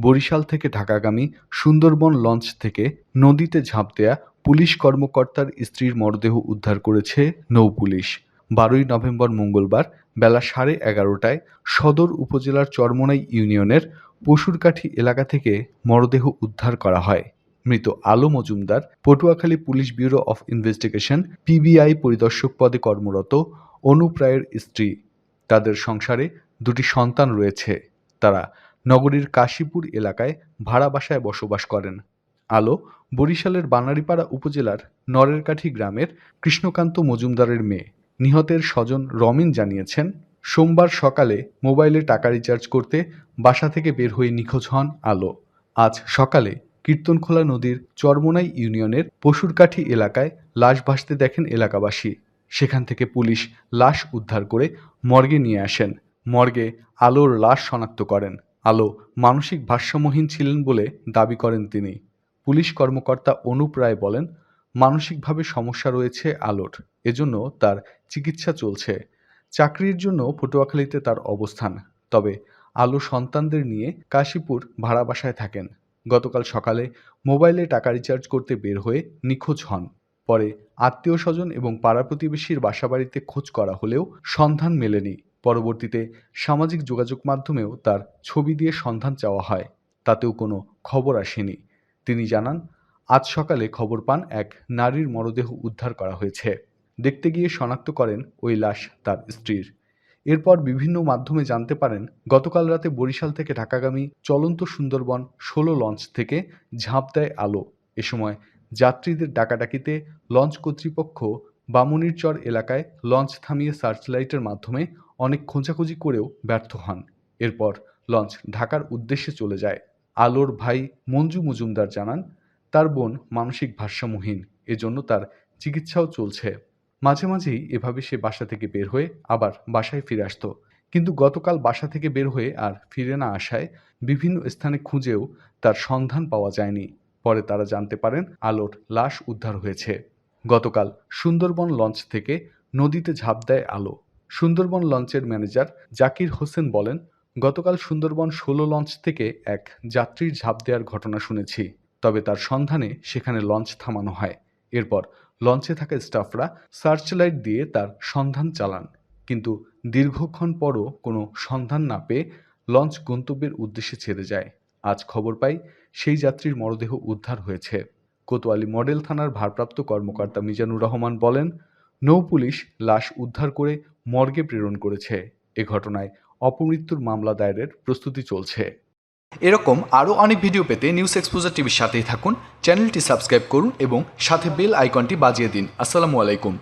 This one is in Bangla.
বরিশাল থেকে ঢাকাগামী সুন্দরবন লঞ্চ থেকে নদীতে ঝাঁপ দেয়া পুলিশ কর্মকর্তার স্ত্রীর মরদেহ উদ্ধার করেছে নৌপুলিশ বারোই নভেম্বর মঙ্গলবার বেলা সাড়ে এগারোটায় সদর উপজেলার চরমোনাই ইউনিয়নের পশুরকাঠি এলাকা থেকে মরদেহ উদ্ধার করা হয়। মৃত Alo Majumdar, Patuakhali police bureau of investigation, PBI পরিদর্শক পদে কর্মরত অনুপ্রায়ের স্ত্রী। তাদের সংসারে দুটি সন্তান রয়েছে। তারা নগরীর কাশীপুর এলাকায় ভাড়া বাসায় বসবাস করেন। আলো, বরিশালের বানারীপাড়া উপজেলার নরেরকাঠি গ্রামের কৃষ্ণকান্ত মজুমদারের মেয়ে। নিহতের স্বজন রমিন জানিয়েছেন, সোমবার সকালে মোবাইলে টাকা রিচার্জ করতে বাসা থেকে বের হয়ে নিখোঁজ হন আলো। আজ সকালে কীর্তনখোলা নদীর চরমোনাই ইউনিয়নের পশুরকাঠি এলাকায় লাশ ভাসতে দেখেন এলাকাবাসী। সেখান থেকে পুলিশ লাশ উদ্ধার করে মর্গে নিয়ে আসেন। মর্গে আলোর লাশ শনাক্ত করেন। আলো মানসিক ভারসাম্যহীন ছিলেন বলে দাবি করেন তিনি। পুলিশ কর্মকর্তা অনুপ রায় বলেন, মানসিকভাবে সমস্যা রয়েছে আলোর, এজন্য তার চিকিৎসা চলছে। চাকরির জন্য পটুয়াখালীতে তার অবস্থান, তবে আলো সন্তানদের নিয়ে কাশীপুর ভাড়া বাসায় থাকেন। গতকাল সকালে মোবাইলে টাকা রিচার্জ করতে বের হয়ে নিখোঁজ হন। পরে আত্মীয় স্বজন এবং পাড়া প্রতিবেশীর বাসাবাড়িতে খোঁজ করা হলেও সন্ধান মেলেনি। পরবর্তীতে সামাজিক যোগাযোগ মাধ্যমেও তার ছবি দিয়ে সন্ধান চাওয়া হয়, তাতেও কোনো খবর আসেনি। তিনি জানান, আজ সকালে খবর পান এক নারীর মরদেহ উদ্ধার করা হয়েছে। দেখতে গিয়ে শনাক্ত করেন ওই লাশ তার স্ত্রীর। এরপর বিভিন্ন মাধ্যমে জানতে পারেন, গতকাল রাতে বরিশাল থেকে ঢাকাগামী চলন্ত সুন্দরবন ষোলো লঞ্চ থেকে ঝাঁপ দেয় আলো। এ সময় যাত্রীদের ডাকাডাকিতে লঞ্চ কর্তৃপক্ষ বামুনিরচর এলাকায় লঞ্চ থামিয়ে সার্চলাইটের মাধ্যমে অনেক খোঁজাখুঁজি করেও ব্যর্থ হন। এরপর লঞ্চ ঢাকার উদ্দেশ্যে চলে যায়। আলোর ভাই মঞ্জু মজুমদার জানান, তার বোন মানসিক ভারসাম্যহীন, এজন্য তার চিকিৎসাও চলছে। মাঝে মাঝেই এভাবে সে বাসা থেকে বের হয়ে আবার বাসায় ফিরে আসতো। কিন্তু গতকাল বাসা থেকে বের হয়ে আর ফিরে না আসায় বিভিন্ন স্থানে খুঁজেও তার সন্ধান পাওয়া যায়নি। পরে তারা জানতে পারেন, আলোর লাশ উদ্ধার হয়েছে। গতকাল সুন্দরবন লঞ্চ থেকে নদীতে ঝাঁপ দেয় আলো। সুন্দরবন লঞ্চের ম্যানেজার জাকির হোসেন বলেন, গতকাল সুন্দরবন ষোলো লঞ্চ থেকে এক যাত্রীর ঝাঁপ দেওয়ার ঘটনা শুনেছি, তবে তার সন্ধানে সেখানে লঞ্চ থামানো হয়। এরপর লঞ্চে থাকা স্টাফরা সার্চ লাইট দিয়ে তার সন্ধান চালান। কিন্তু দীর্ঘক্ষণ পরও কোনো সন্ধান না পেয়ে লঞ্চ গন্তব্যের উদ্দেশ্যে ছেড়ে যায়। আজ খবর পাই সেই যাত্রীর মরদেহ উদ্ধার হয়েছে। কোতোয়ালি মডেল থানার ভারপ্রাপ্ত কর্মকর্তা মিজানুর রহমান বলেন নৌ পুলিশ লাশ উদ্ধার করে মর্গে প্রেরণ করেছে। এ ঘটনায় অপমৃত্যুর মামলা দায়েরের প্রস্তুতি চলছে। এরকম আরও অনেক ভিডিও পেতে নিউজ এক্সপোজার টিভির সাথেই থাকুন। চ্যানেলটি সাবস্ক্রাইব করুন এবং সাথে বেল আইকনটি বাজিয়ে দিন। আসসালামু আলাইকুম।